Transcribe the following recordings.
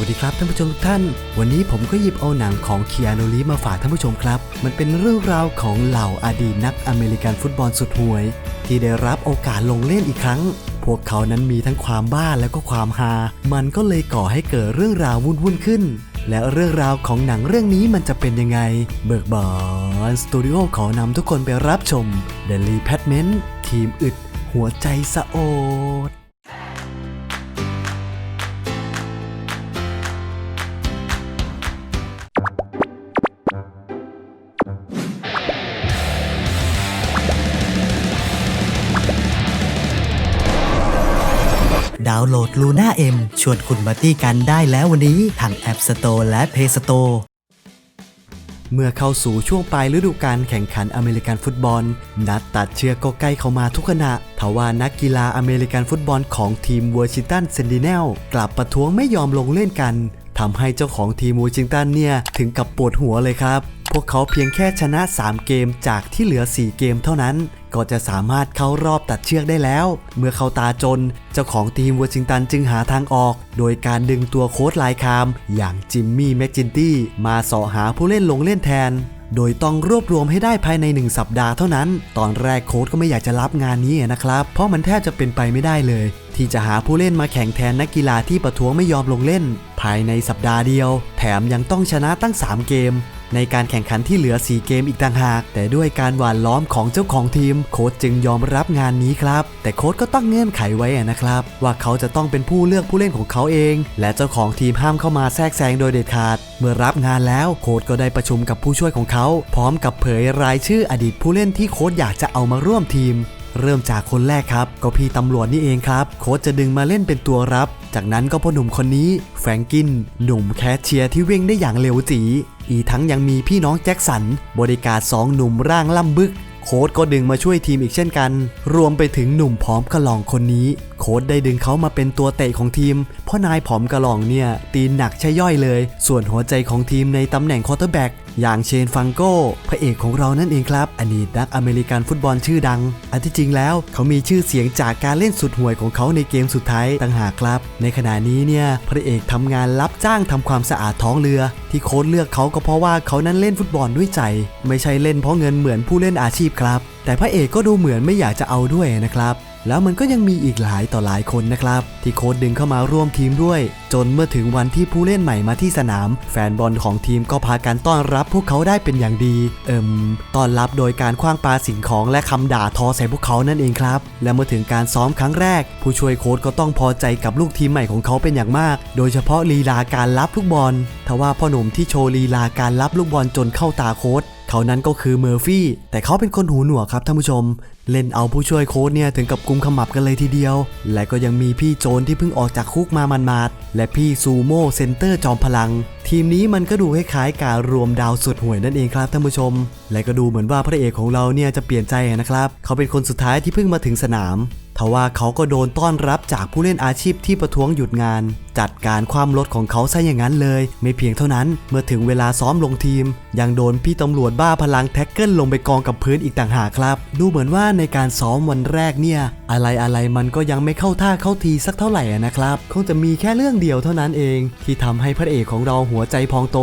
วัสดีครับท่านผู้ชมทุกท่าน วันนี้ผมก็หยิบเอาหนังของเคีอานูรีมาฝากท่านผู้ชมครับ มันเป็นเรื่องราวของเหล่าอดีตนักอเมริกันฟุตบอลสุดห่วย ที่ได้รับโอกาสลงเล่นอีกครั้ง พวกเขานั้นมีทั้งความบ้าและก็ความฮา มันก็เลยก่อให้เกิดเรื่องราววุ่นๆขึ้น และเรื่องราวของหนังเรื่องนี้มันจะเป็นยังไง เบิกบานสตูดิโอขอนำทุกคนไปรับชม The r e p a t m e n t ทีมอึด หัวใจสะโอด ดาวน์โหลด Luna M ชวนคุณมาตี้กันได้แล้ววันนี้ทาง App Store และ Play Store เมื่อเข้าสู่ช่วงปลายฤดูกาลแข่งขันอเมริกันฟุตบอล นัดตัดเชือกก็ใกล้เข้ามาทุกขณะทว่านักกีฬาอเมริกันฟุตบอลของทีมวอชิงตันเซนติเนลกลับประท้วงไม่ยอมลงเล่นกันทำให้เจ้าของทีมวอชิงตันเนี่ย ถึงกับปวดหัวเลยครับ พวกเขาเพียงแค่ชนะ 3 เกมจากที่เหลือ 4 เกมเท่านั้น ก็จะสามารถเข้ารอบตัดเชือกได้แล้ว เมื่อเข้าตาจน เจ้าของทีมวอชิงตันจึงหาทางออก โดยการดึงตัวโค้ชลายคาม อย่างจิมมี่แม็กจินตี้มาเสาะหาผู้เล่นลงเล่นแทนโดยต้องรวบรวมให้ได้ภายใน 1 สัปดาห์เท่านั้น ตอนแรกโค้ดก็ไม่อยากจะรับงานนี้นะครับ เพราะมันแทบจะเป็นไปไม่ได้เลย ที่จะหาผู้เล่นมาแข่งแทนนักกีฬาที่ประท้วงไม่ยอมลงเล่น ภายในสัปดาห์เดียว แถมยังต้องชนะตั้ง 3 เกม ในการแข่งขันที่เหลือ 4 เกมอีกต่างหาก แต่ด้วยการหวานล้อมของเจ้าของทีม โค้ชจึงยอมรับงานนี้ครับ แต่โค้ชก็ตั้งเงื่อนไขไว้นะครับ ว่าเขาจะต้องเป็นผู้เลือกผู้เล่นของเขาเอง และเจ้าของทีมห้ามเข้ามาแทรกแซงโดยเด็ดขาด เมื่อรับงานแล้วโค้ชก็ได้ประชุมกับผู้ช่วยของเขา พร้อมกับเผยรายชื่ออดีตผู้เล่นที่โค้ชอยากจะเอามาร่วมทีม เริ่มจากคนแรกครับ ก็พี่ตำรวจนี่เองครับ โค้ชจะดึงมาเล่นเป็นตัวรับ จากนั้นก็พ่อหนุ่มคนนี้แฟรงกิน หนุ่มแคชเชียร์ที่วิ่งได้อย่างเร็วจี อีทั้งยังมีพี่น้องแจ็คสัน บริการสองหนุ่มร่างล่ำบึกโค้ดก็ดึงมาช่วยทีมอีกเช่นกัน รวมไปถึงหนุ่มผอมกระหล่องคนนี้ โค้ดได้ดึงเขามาเป็นตัวเตะของทีม เพราะนายผอมกระหล่องเนี่ย ตีนหนักใช่ย่อยเลย ส่วนหัวใจของทีมในตำแหน่งคอร์เตอร์แบ็ก อย่างเชนฟังโก้ พระเอกของเรานั่นเองครับ อดีตนักอเมริกันฟุตบอลชื่อดัง อันที่จริงแล้วเขามีชื่อเสียงจากการเล่นสุดห่วยของเขาในเกมสุดท้ายต่างหากครับ ในขณะนี้เนี่ยพระเอกทำงานรับจ้างทำความสะอาดท้องเรือ ที่โค้ชเลือกเขาก็เพราะว่าเขานั้นเล่นฟุตบอลด้วยใจ ไม่ใช่เล่นเพราะเงินเหมือนผู้เล่นอาชีพครับ แต่พระเอกก็ดูเหมือนไม่อยากจะเอาด้วยนะครับ แล้วมันก็ยังมีอีกหลายต่อหลายคนนะครับ ที่โค้ชดึงเข้ามาร่วมทีมด้วย จนเมื่อถึงวันที่ผู้เล่นใหม่มาที่สนาม แฟนบอลของทีมก็พากันต้อนรับพวกเขาได้เป็นอย่างดี เอิมต้อนรับโดยการคว้างปาสิ่งของและคำด่าทอใส่พวกเขานั่นเองครับ และเมื่อถึงการซ้อมครั้งแรก ผู้ช่วยโค้ชก็ต้องพอใจกับลูกทีมใหม่ของเขาเป็นอย่างมาก โดยเฉพาะลีลาการรับลูกบอลทว่าพ่อหนุ่มที่โชว์ลีลาการรับลูกบอลจนเข้าตาโค้ชเขานั้นก็คือเมอร์ฟี่ แต่เขาเป็นคนหูหนวกครับท่านผู้ชม เล่นเอาผู้ช่วยโค้ชเนี่ยถึงกับกุมขมับกันเลยทีเดียว และก็ยังมีพี่โจนที่เพิ่งออกจากคุกมามันมาดและพี่ซูโม่เซนเตอร์จอมพลัง ทีมนี้มันก็ดูคล้ายๆการรวมดาวสุดห่วยนั่นเองครับท่านผู้ชม และก็ดูเหมือนว่าพระเอกของเราเนี่ยจะเปลี่ยนใจนะครับ เขาเป็นคนสุดท้ายที่เพิ่งมาถึงสนาม ทว่าเขาก็โดนต้อนรับจากผู้เล่นอาชีพที่ประท้วงหยุดงาน จัดการความลดของเขาซะอย่างนั้นเลย ไม่เพียงเท่านั้นเมื่อถึงเวลาซ้อมลงทีม ยังโดนพี่ตำรวจบ้าพลังแท็กเกิลลงไปกองกับพื้นอีกต่างหากครับ ดูเหมือนว่าในการซ้อมวันแรกเนี่ย อะไรอะไรมันก็ยังไม่เข้าท่าเข้าทีสักเท่าไหร่นะครับคงจะมีแค่เรื่องเดียวเท่านั้นเอง ที่ทำให้พระเอกของเราหัวใจพองโต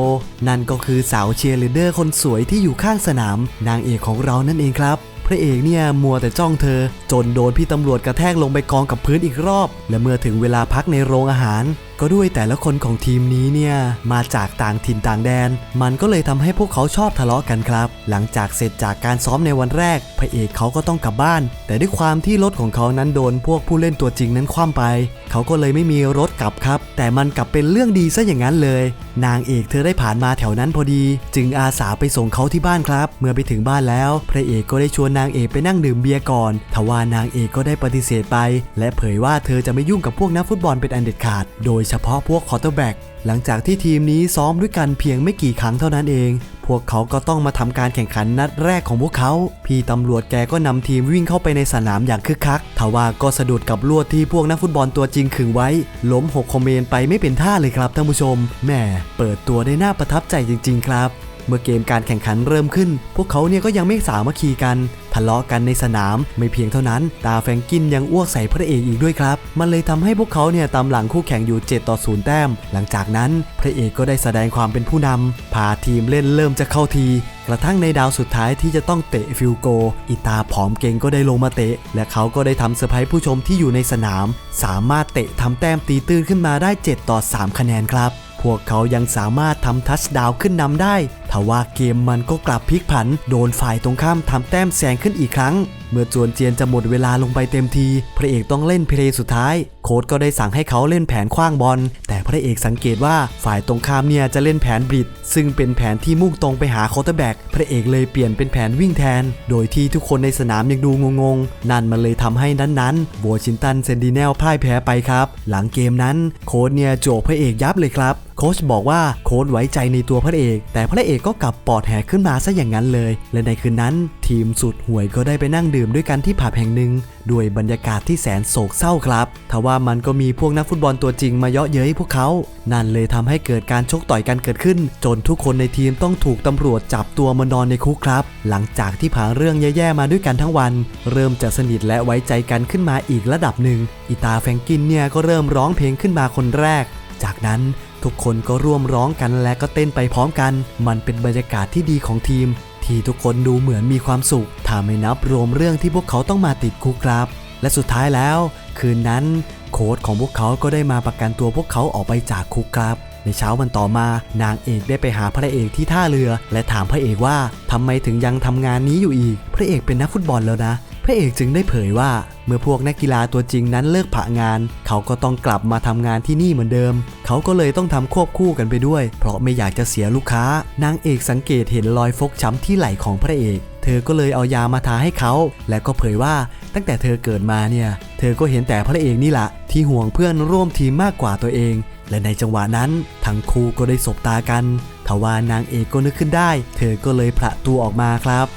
นั่นก็คือสาวเชียร์ลีดเดอร์คนสวยที่อยู่ข้างสนาม นางเอกของเรานั่นเองครับ พระเอกเนี่ยมัวแต่จ้องเธอ จนโดนพี่ตำรวจกระแทกลงไปกองกับพื้นอีกรอบ และเมื่อถึงเวลาพักในโรงอาหารก็ด้วยแต่ละคนของทีมนี้เนี่ยมาจากต่างถิ่นต่างแดน มันก็เลยทำให้พวกเขาชอบทะเลาะกันครับ หลังจากเสร็จจากการซ้อมในวันแรก พระเอกเขาก็ต้องกลับบ้าน แต่ด้วยความที่รถของเขานั้นโดนพวกผู้เล่นตัวจริงนั้นคว่ำไป เขาก็เลยไม่มีรถกลับครับ แต่มันกลับเป็นเรื่องดีซะอย่างนั้นเลย นางเอกเธอได้ผ่านมาแถวนั้นพอดี จึงอาสาไปส่งเขาที่บ้านครับ เมื่อไปถึงบ้านแล้ว พระเอกก็ได้ชวนนางเอกไปนั่งดื่มเบียร์ก่อนทว่านางเอกก็ได้ปฏิเสธไป และเผยว่าเธอจะไม่ยุ่งกับพวกนักฟุตบอลเป็นอันเด็ดขาด โดยเฉพาะพวกคอร์เตอร์แบ็กหลังจากที่ทีมนี้ซ้อมด้วยกันเพียงไม่กี่ครั้งเท่านั้นเอง พวกเขาก็ต้องมาทำการแข่งขันนัดแรกของพวกเขา พี่ตำรวจแกก็นำทีมวิ่งเข้าไปในสนามอย่างคึกคัก ทว่าก็สะดุดกับลวดที่พวกนักฟุตบอลตัวจริงขึงไว้ ล้มหกคอมเมนไปไม่เป็นท่าเลยครับท่านผู้ชม แหม่เปิดตัวได้น่าประทับใจจริง ๆ ครับ เมื่อเกมการแข่งขันเริ่มขึ้น พวกเขาเนี่ยก็ยังไม่สามัคคีกัน ทะเลาะกันในสนาม ไม่เพียงเท่านั้น ตาแฟรงกินยังอ้วกใส่พระเอกอีกด้วยครับ มันเลยทำให้พวกเขาเนี่ยตามหลังคู่แข่งอยู่ 7 ต่อ 0 แต้ม หลังจากนั้น พระเอกก็ได้แสดงความเป็นผู้นำพาทีมเล่นเริ่มจะเข้าที กระทั่งในดาวสุดท้ายที่จะต้องเตะฟิลโกอีตาผอมเก่งก็ได้ลงมาเตะ และเขาก็ได้ทำเซอร์ไพรส์ผู้ชมที่อยู่ในสนาม สามารถเตะทำแต้มตีตื้นขึ้นมาได้ 7 ต่อ 3 คะแนนครับ พวกเขายังสามารถทำทัชดาวน์ขึ้นนำได้ทว่าเกมมันก็กลับพลิกผัน โดนฝ่ายตรงข้ามทำแต้มแซงขึ้นอีกครั้ง เมื่อจวนเจียนจะหมดเวลาลงไปเต็มที พระเอกต้องเล่นเพลย์สุดท้าย โค้ชก็ได้สั่งให้เขาเล่นแผนคว้างบอล แต่พระเอกสังเกตว่าฝ่ายตรงข้ามเนี่ยจะเล่นแผนบริดซึ่งเป็นแผนที่มุ่งตรงไปหาคาน์เตอร์แบ็กพระเอกเลยเปลี่ยนเป็นแผนวิ่งแทน โดยที่ทุกคนในสนามยังดูงงๆ นั่นมันเลยทำให้นั้นๆวอชิงตันเซนติเนลพ่ายแพ้ไปครับ หลังเกมนั้นโค้ชเนี่ยโจกพระเอกยับเลยครับโค้ชบอกว่าโค้ชไว้ใจในตัวพระเอก แต่พระเอกก็กลับปอดแหกขึ้นมาซะอย่างนั้นเลย และในคืนนั้น ทีมสุดห่วยก็ได้ไปนั่งดื่มด้วยกันที่ผับแห่งหนึ่งด้วยบรรยากาศที่แสนโศกเศร้าครับทว่ามันก็มีพวกนักฟุตบอลตัวจริงมาเยาะเย้ยพวกเขา นั่นเลยทำให้เกิดการชกต่อยกันเกิดขึ้น จนทุกคนในทีมต้องถูกตำรวจจับตัวมานอนในคุกครับ หลังจากที่ผ่านเรื่องแย่ๆมาด้วยกันทั้งวัน เริ่มจะสนิทและไว้ใจกันขึ้นมาอีกระดับหนึ่งอีตาแฟงกินเนี่ยก็เริ่มร้องเพลงขึ้นมาคนแรก จากนั้นทุกคนก็ร่วมร้องกันและก็เต้นไปพร้อมกัน มันเป็นบรรยากาศที่ดีของทีม ที่ทุกคนดูเหมือนมีความสุข ถ้าไม่นับรวมเรื่องที่พวกเขาต้องมาติดคุกครับ และสุดท้ายแล้ว คืนนั้นโค้ดของพวกเขาก็ได้มาประกันตัวพวกเขาออกไปจากคุกครับในเช้าวันต่อมานางเอกได้ไปหาพระเอกที่ท่าเรือ และถามพระเอกว่าทำไมถึงยังทำงานนี้อยู่อีก พระเอกเป็นนักฟุตบอลแล้วนะ พระเอกจึงได้เผยว่า เมื่อพวกนักกีฬาตัวจริงนั้นเลิกผะงาน เขาก็ต้องกลับมาทำงานที่นี่เหมือนเดิม เขาก็เลยต้องทำควบคู่กันไปด้วย เพราะไม่อยากจะเสียลูกค้านางเอกสังเกตเห็นรอยฟกช้ำที่ไหล่ของพระเอก เธอก็เลยเอายามาทาให้เขา และก็เผยว่าตั้งแต่เธอเกิดมาเนี่ย เธอก็เห็นแต่พระเอกนี่แหละที่ห่วงเพื่อนร่วมทีมมากกว่าตัวเอง และในจังหวะนั้นทั้งคู่ก็ได้สบตากันทว่านางเอกก็นึกขึ้นได้ เธอก็เลยผละตัวออกมาครับ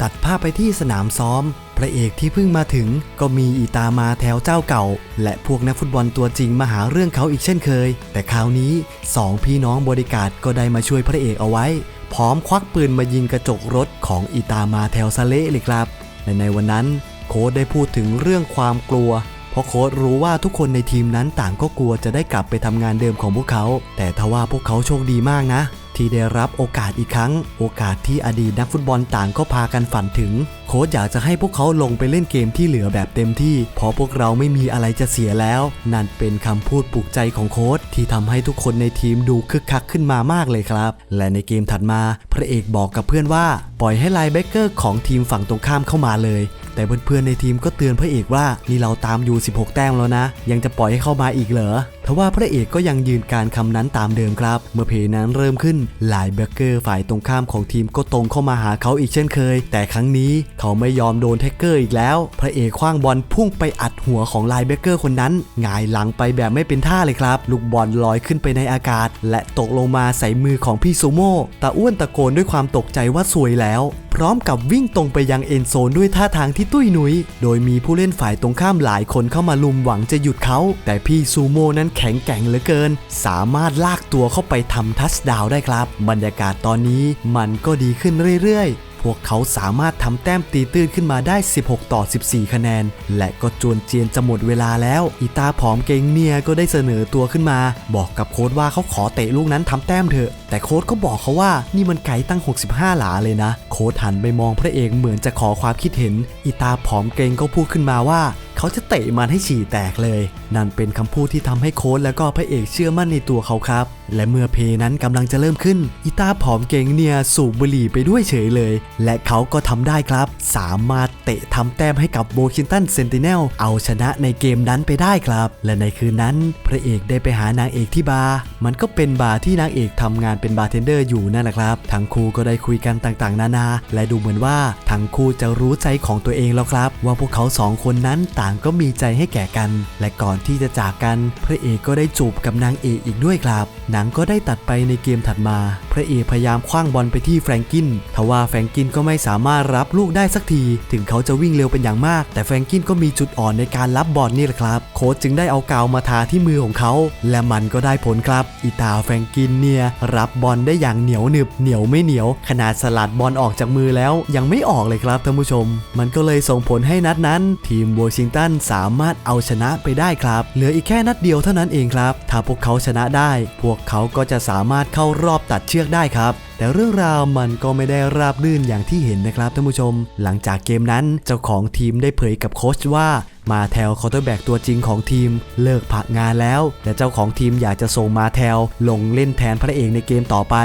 ตัดภาพไปที่สนามซ้อม พระเอกที่เพิ่งมาถึงก็มีอีตามาแถวเจ้าเก่า และพวกนักฟุตบอลตัวจริงมาหาเรื่องเขาอีกเช่นเคย แต่คราวนี้สองพี่น้องบริการก็ได้มาช่วยพระเอกเอาไว้ พร้อมควักปืนมายิงกระจกรถของอีตามาแถวซาเละเลยครับและในวันนั้นโค้ดได้พูดถึงเรื่องความกลัว เพราะโค้ดรู้ว่าทุกคนในทีมนั้นต่างก็กลัวจะได้กลับไปทำงานเดิมของพวกเขา แต่ทว่าพวกเขาโชคดีมากนะ ที่ได้รับโอกาสอีกครั้ง โอกาสที่อดีตนักฟุตบอลต่างก็พากันฝันถึง โค้ชอยากจะให้พวกเขาลงไปเล่นเกมที่เหลือแบบเต็มที่เพราะพวกเราไม่มีอะไรจะเสียแล้ว นั่นเป็นคำพูดปลุกใจของโค้ชที่ทำให้ทุกคนในทีมดูคึกคักขึ้นมามากเลยครับ และในเกมถัดมา พระเอกบอกกับเพื่อนว่า ปล่อยให้ไลน์แบ็กเกอร์ของทีมฝั่งตรงข้ามเข้ามาเลย แต่เพื่อนๆในทีมก็เตือนพระเอกว่านี่เราตามอยู่ 16 แต้มแล้วนะ ยังจะปล่อยให้เข้ามาอีกเหรอทว่าพระเอกก็ยังยืนการคำนั้นตามเดิมครับ เมื่อเพลนั้นเริ่มขึ้นไลน์แบ็กเกอร์ฝ่ายตรงข้ามของทีมก็ตรงเข้ามาหาเขาอีกเช่นเคย แต่ครั้งนี้เขาไม่ยอมโดนแท็กเกอร์อีกแล้ว พระเอกคว้างบอลพุ่งไปอัดหัวของไลน์แบ็กเกอร์คนนั้นหงายหลังไปแบบไม่เป็นท่าเลยครับ ลูกบอลลอยขึ้นไปในอากาศ และตกลงมาใส่มือของพี่ซูโม่ตาอ้วนตะโกนด้วยความตกใจว่าสวยแล้ว พร้อมกับวิ่งตรงไปยังเอ็นโซนด้วยท่าทางที่ตุ้ยหนุย โดยมีผู้เล่นฝ่ายตรงข้ามหลายคนเข้ามาลุมหวังจะหยุดเขา แต่พี่ซูโม่นั้นแข็งแกร่งเหลือเกิน สามารถลากตัวเข้าไปทำทัชดาวได้ครับ บรรยากาศตอนนี้มันก็ดีขึ้นเรื่อยๆ วกเขาสามารถทำแต้มตีตื้นขึ้นมาได้ 16 ต่อ 14 คะแนน และก็จวนเจียนจะหมดเวลาแล้ว อีตาผอมเกงเนียก็ได้เสนอตัวขึ้นมา บอกกับโค้ดว่าเขาขอเตะลูกนั้นทำแต้มเถอะ แต่โค้ดก็บอกเขาว่านี่มันไกลตั้ง 65 หลาเลยนะ โค้ดหันไปมองพระเอกเหมือนจะขอความคิดเห็น อีตาผอมเกงก็พูดขึ้นมาว่า เขาจะเตะมันให้ฉี่แตกเลย นั่นเป็นคำพูดที่ทำให้โค้ดและก็พระเอกเชื่อมั่นในตัวเขาครับ และเมื่อเพนั้นกำลังจะเริ่มขึ้นอีตาผอมเก่งเนี่ยสูบบุหรี่ไปด้วยเฉยเลย และเขาก็ทำได้ครับ สามารถเตะทำแต้มให้กับโบคินตันเซนติเนลเอาชนะในเกมนั้นไปได้ครับ และในคืนนั้นพระเอกได้ไปหานางเอกที่บาร์มันก็เป็นบาร์ที่นางเอกทำงานเป็นบาร์เทนเดอร์อยู่นั่นแหละครับทั้งคู่ก็ได้คุยกันต่างๆ นานา และดูเหมือนว่าทั้งคู่จะรู้ใจของตัวเองแล้วครับ ว่าพวกเขาสองคนนั้นต่างก็มีใจให้แก่กัน และก่อนที่จะจากกัน พระเอกก็ได้จูบกับนางเอกอีกด้วยครับ หนังก็ได้ตัดไปในเกมถัดมา พระเอกพยายามคว้างบอลไปที่แฟรงกินทว่าแฟรงกินก็ไม่สามารถรับลูกได้สักที ถึงเขาจะวิ่งเร็วเป็นอย่างมาก แต่แฟรงกินก็มีจุดอ่อนในการรับบอลนี่แหละครับ โค้ชจึงได้เอากาวมาทาที่มือของเขา และมันก็ได้ผลครับอีตาแฟรงกินเนี่ยรับบอลได้อย่างเหนียวหนึบเหนียวไม่เหนียว ขนาดสลัดบอลออกจากมือแล้ว ยังไม่ออกเลยครับท่านผู้ชม มันก็เลยส่งผลให้นัดนั้น ทีมวอชิงตันสามารถเอาชนะไปได้ครับ เหลืออีกแค่นัดเดียวเท่านั้นเองครับ ถ้าพวกเขาชนะได้ พวกเขาก็จะสามารถเข้ารอบตัดเชือกได้ครับแต่เรื่องราวมันก็ไม่ได้ราบรื่นอย่างที่เห็นนะครับท่านผู้ชม หลังจากเกมนั้นเจ้าของทีมได้เผยกับโค้ชว่า มาแทลคอร์เตอร์แบ็กตัวจริงของทีมเลิกพักงานแล้วและเจ้าของทีมอยากจะส่งมาแทลลงเล่นแทนพระเอกในเกมต่อไป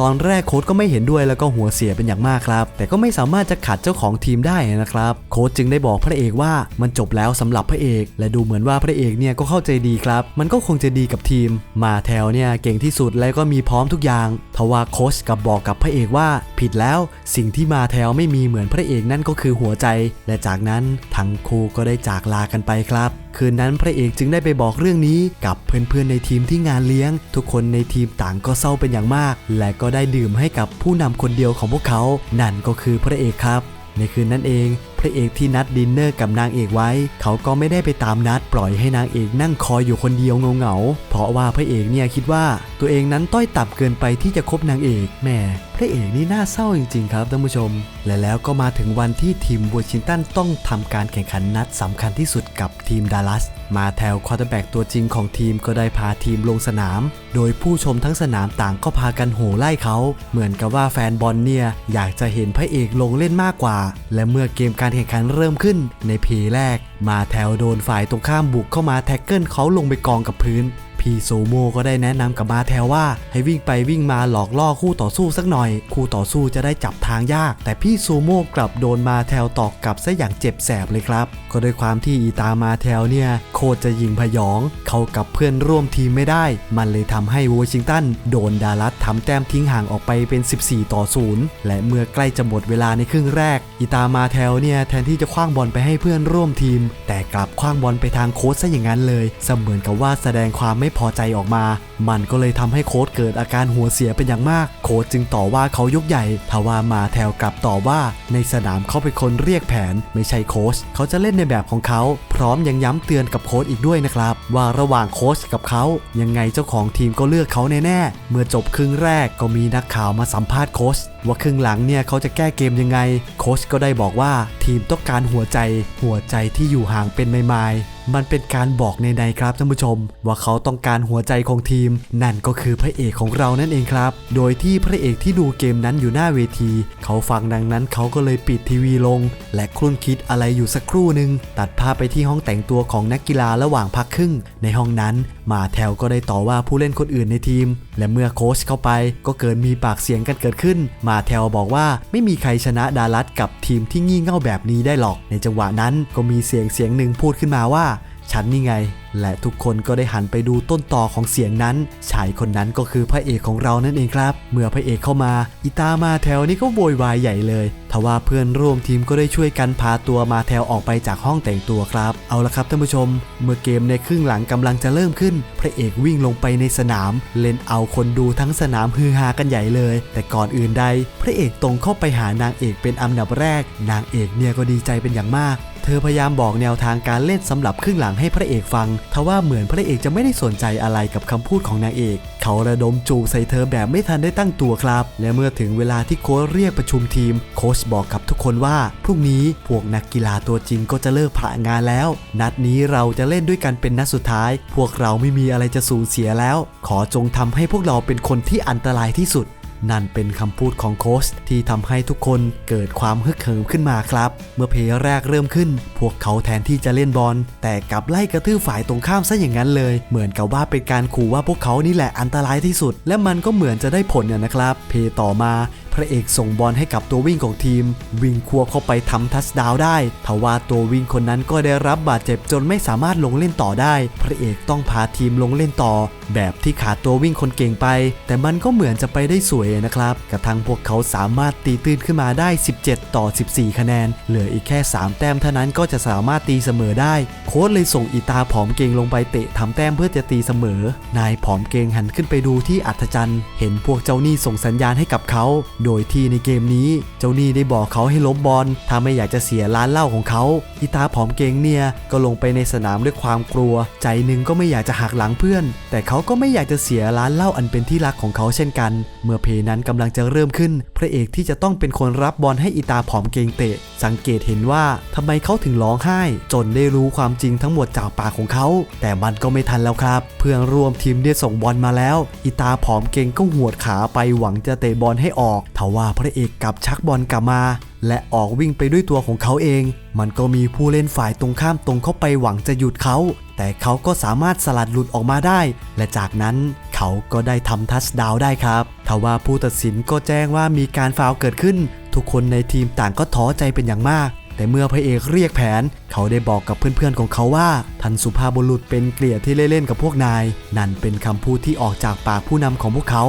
ตอนแรกโค้ชก็ไม่เห็นด้วยแล้วก็หัวเสียเป็นอย่างมากครับ แต่ก็ไม่สามารถจะขัดเจ้าของทีมได้นะครับ โค้ชจึงได้บอกพระเอกว่ามันจบแล้วสำหรับพระเอก และดูเหมือนว่าพระเอกเนี่ยก็เข้าใจดีครับ มันก็คงจะดีกับทีม มาแทลเนี่ยเก่งที่สุดและก็มีพร้อมทุกอย่าง ทว่าโค้ชกับบอกกับพระเอกว่า ผิดแล้ว สิ่งที่มาแถวไม่มีเหมือนพระเอกนั่นก็คือหัวใจ และจากนั้นทั้งคู่ก็ได้จากลากันไปครับ คืนนั้นพระเอกจึงได้ไปบอกเรื่องนี้กับเพื่อนๆในทีมที่งานเลี้ยง ทุกคนในทีมต่างก็เศร้าเป็นอย่างมาก และก็ได้ดื่มให้กับผู้นำคนเดียวของพวกเขา นั่นก็คือพระเอกครับ ในคืนนั้นเอง พระเอกที่นัดดินเนอร์กับนางเอกไว้ เขาก็ไม่ได้ไปตามนัดปล่อยให้นางเอกนั่งคอยอยู่คนเดียวเงาๆเพราะว่าพระเอกเนี่ยคิดว่าตัวเองนั้นต้อยต่ำเกินไปที่จะคบนางเอกแหม่พระเอกนี่น่าเศร้าจริงๆครับท่านผู้ชม และแล้วก็มาถึงวันที่ทีมวชิงตันต้องทำการแข่งขันนัดสำคัญที่สุดกับทีมดัลลัสมาแถวคอเตอร์แบ็กตัวจริงของทีมก็ได้พาทีมลงสนาม โดยผู้ชมทั้งสนามต่างก็พากันโห่ไล่เขา เหมือนกับว่าแฟนบอลเนี่ยอยากจะเห็นพระเอกลงเล่นมากกว่า และเมื่อเกมการแข่งขันเริ่มขึ้นในเพลแรก มาแถวโดนฝ่ายตรงข้ามบุกเข้ามาแท็กเกิลเขาลงไปกองกับพื้น พี่โซโมก็ได้แนะนำกับมาแทวว่า ให้วิ่งไปวิ่งมาหลอกล่อคู่ต่อสู้สักหน่อย คู่ต่อสู้จะได้จับทางยาก แต่พี่โซโมกลับโดนมาแทวตอกกลับซะอย่างเจ็บแสบเลยครับ ก็ด้วยความที่อีตามาแทวเนี่ย โคตรจะยิงพยอง เขากับเพื่อนร่วมทีมไม่ได้ มันเลยทำให้วอชิงตันโดนดารัสทำแต้มทิ้งห่างออกไปเป็น 14 ต่อ 0 และเมื่อใกล้จะหมดเวลาในครึ่งแรก อีตามาแทวเนี่ยแทนที่จะคว้างบอลไปให้เพื่อนร่วมทีม แต่กลับคว้างบอลไปทางโค้ชซะอย่างนั้นเลย เสมือนกับว่าแสดงความไม่พอใจออกมา มันก็เลยทำให้โค้ชเกิดอาการหัวเสียเป็นอย่างมาก โค้ชจึงต่อว่าเขายกใหญ่ทว่ามาแทวกลับต่อว่า ในสนามเขาเป็นคนเรียกแผน ไม่ใช่โค้ชเขาจะเล่นในแบบของเขา พร้อมยังย้ำเตือนกับโค้ชอีกด้วยนะครับ ว่าระหว่างโค้ชกับเขา ยังไงเจ้าของทีมก็เลือกเขาแน่ๆเมื่อจบครึ่งแรกก็มีนักข่าวมาสัมภาษณ์โค้ชว่าครึ่งหลังเนี่ยเขาจะแก้เกมยังไง โค้ชก็ได้บอกว่าทีมต้องการหัวใจ หัวใจที่อยู่ห่างเป็นไม้ๆ มันเป็นการบอกในในๆครับท่านผู้ชม ว่าเขาต้องการหัวใจของทีม นั่นก็คือพระเอกของเรานั่นเองครับ โดยที่พระเอกที่ดูเกมนั้นอยู่หน้าเวที เขาฟังดังนั้นเขาก็เลยปิดทีวีลง และครุ่นคิดอะไรอยู่สักครู่หนึ่งตัดภาพไปที่ห้องแต่งตัวของนักกีฬาระหว่างพักครึ่ง ในห้องนั้น มาแถวก็ได้ต่อว่าผู้เล่นคนอื่นในทีม และเมื่อโค้ชเข้าไปก็เกิดมีปากเสียงกันเกิดขึ้น มาแถวบอกว่าไม่มีใครชนะดารัสกับทีมที่งี่เง่าแบบนี้ได้หรอก ในจังหวะนั้นก็มีเสียงเสียงหนึ่งพูดขึ้นมาว่า ฉันนี่ไง และทุกคนก็ได้หันไปดูต้นต่อของเสียงนั้น ชายคนนั้นก็คือพระเอกของเรานั่นเองครับ เมื่อพระเอกเข้ามา อิตามาแถวนี้ก็โวยวายใหญ่เลยทว่าเพื่อนร่วมทีมก็ได้ช่วยกันพาตัวมาแถวออกไปจากห้องแต่งตัวครับ เอาละครับท่านผู้ชม เมื่อเกมในครึ่งหลังกำลังจะเริ่มขึ้น พระเอกวิ่งลงไปในสนาม เล่นเอาคนดูทั้งสนามฮือฮากันใหญ่เลย แต่ก่อนอื่นใด พระเอกตรงเข้าไปหานางเอกเป็นอันดับแรก นางเอกเนี่ยก็ดีใจเป็นอย่างมาก เธอพยายามบอกแนวทางการเล่นสำหรับครึ่งหลังให้พระเอกฟังทว่าเหมือนพระเอกจะไม่ได้สนใจอะไรกับคำพูดของนางเอก เขาระดมจูบใส่เธอแบบไม่ทันได้ตั้งตัวครับ และเมื่อถึงเวลาที่โค้ชเรียกประชุมทีม โค้ชบอกกับทุกคนว่า พรุ่งนี้พวกนักกีฬาตัวจริงก็จะเลิกพละงานแล้ว นัดนี้เราจะเล่นด้วยกันเป็นนัดสุดท้าย พวกเราไม่มีอะไรจะสูญเสียแล้ว ขอจงทำให้พวกเราเป็นคนที่อันตรายที่สุด นั่นเป็นคำพูดของโค้ชที่ทำให้ทุกคนเกิดความฮึกเหิมขึ้นมาครับ เมื่อเพลย์แรกเริ่มขึ้น พวกเขาแทนที่จะเล่นบอล แต่กลับไล่กระทืบฝ่ายตรงข้ามซะอย่างนั้นเลย เหมือนกับว่าเป็นการขู่ว่าพวกเขานี่แหละอันตรายที่สุด และมันก็เหมือนจะได้ผลเนี่ยนะครับ เพย์ต่อมา พระเอกส่งบอลให้กับตัววิ่งของทีม วิ่งควเข้าไปทำทัชดาวได้ทว่าตัววิ่งคนนั้นก็ได้รับบาดเจ็บจนไม่สามารถลงเล่นต่อได้ พระเอกต้องพาทีมลงเล่นต่อ แบบที่ขาดตัววิ่งคนเก่งไป แต่มันก็เหมือนจะไปได้สวยนะครับกระทั่งพวกเขาสามารถตีตื้นขึ้นมาได้ 17 ต่อ 14 คะแนน เหลืออีกแค่ 3 แต้มเท่านั้นก็จะสามารถตีเสมอได้ โค้ชเลยส่งอีตาผอมเก่งลงไปเตะทำแต้มเพื่อจะตีเสมอ นายผอมเก่งหันขึ้นไปดูที่อัธจันทร์เห็นพวกเจ้าหนี้ส่งสัญญาณให้กับเขาโดยที่ในเกมนี้เจ้าหนี้ได้บอกเขาให้ล้มบอลถ้าไม่อยากจะเสียร้านเหล้าของเขาอีตาผอมเก่งเนี่ยก็ลงไปในสนามด้วยความกลัว ใจหนึ่งก็ไม่อยากจะหักหลังเพื่อน แต่เขาก็ไม่อยากจะเสียร้านเหล้าอันเป็นที่รักของเขาเช่นกัน เมื่อเพย์นั้นกำลังจะเริ่มขึ้น พระเอกที่จะต้องเป็นคนรับบอลให้อีตาผอมเก่งเตะ สังเกตเห็นว่าทำไมเขาถึงร้องไห้ จนได้รู้ความจริงทั้งหมดจากปากของเขา แต่มันก็ไม่ทันแล้วครับ เพื่อนร่วมทีมได้ส่งบอลมาแล้วอีตาผอมเก่งก็หวดขาไปหวังจะเตะบอลให้ออก ทว่าพระเอกกลับชักบอลกลับมา และออกวิ่งไปด้วยตัวของเขาเอง มันก็มีผู้เล่นฝ่ายตรงข้ามตรงเข้าไปหวังจะหยุดเขา แต่เขาก็สามารถสลัดหลุดออกมาได้ และจากนั้นเขาก็ได้ทำทัชดาวได้ครับทว่าผู้ตัดสินก็แจ้งว่ามีการฟาวเกิดขึ้น ทุกคนในทีมต่างก็ท้อใจเป็นอย่างมาก แต่เมื่อพระเอกเรียกแผน เขาได้บอกกับเพื่อนๆของเขาว่าท่านสุภาพบุรุษเป็นเกลียดที่เล่นๆกับพวกนาย นั่นเป็นคำพูดที่ออกจากปากผู้นำของพวกเขา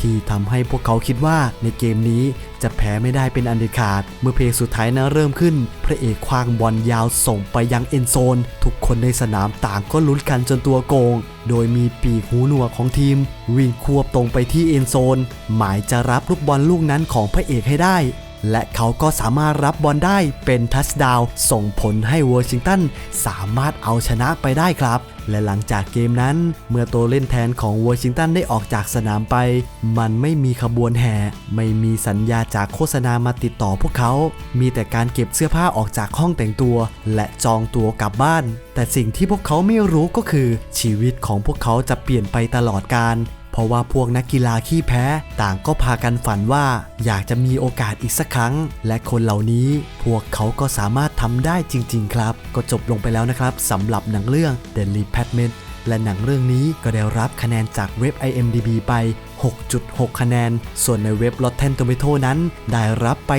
ที่ทำให้พวกเขาคิดว่าในเกมนี้จะแพ้ไม่ได้เป็นอันเด็ดขาด เมื่อเพลงสุดท้ายนั้นเริ่มขึ้น พระเอกคว้างบอลยาวส่งไปยังเอ็นโซน ทุกคนในสนามต่างก็ลุ้นกันจนตัวโกง โดยมีปีกหูหนวกของทีม วิ่งควบตรงไปที่เอ็นโซน หมายจะรับลูกบอลลูกนั้นของพระเอกให้ได้ และเขาก็สามารถรับบอลได้เป็นทัชดาวส่งผลให้วอชิงตันสามารถเอาชนะไปได้ครับ และหลังจากเกมนั้น เมื่อตัวเล่นแทนของวอชิงตันได้ออกจากสนามไป มันไม่มีขบวนแห่ ไม่มีสัญญาจากโฆษณามาติดต่อพวกเขา มีแต่การเก็บเสื้อผ้าออกจากห้องแต่งตัว และจองตัวกลับบ้าน แต่สิ่งที่พวกเขาไม่รู้ก็คือ ชีวิตของพวกเขาจะเปลี่ยนไปตลอดกาล เพราะว่าพวกนักกีฬาขี้แพ้ ต่างก็พากันฝันว่าอยากจะมีโอกาสอีกสักครั้ง และคนเหล่านี้พวกเขาก็สามารถทำได้จริง ๆ ครับ ก็จบลงไปแล้วนะครับสำหรับหนังเรื่อง The Replacement และหนังเรื่องนี้ก็ได้รับคะแนนจากเว็บ IMDb ไป 6.6 คะแนน ส่วนในเว็บ Rotten Tomato นั้นได้รับไป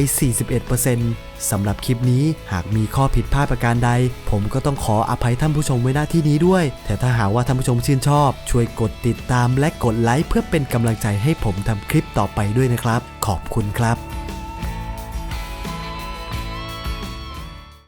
41% สำหรับคลิปนี้หากมีข้อผิดพลาดประการใด ผมก็ต้องขออภัยท่านผู้ชมไว้หน้าที่นี้ด้วย แต่ถ้าหากว่าท่านผู้ชมชื่นชอบ ช่วยกดติดตามและกดไลค์เพื่อเป็นกำลังใจให้ผมทำคลิปต่อไปด้วยนะครับ ขอบคุณครับ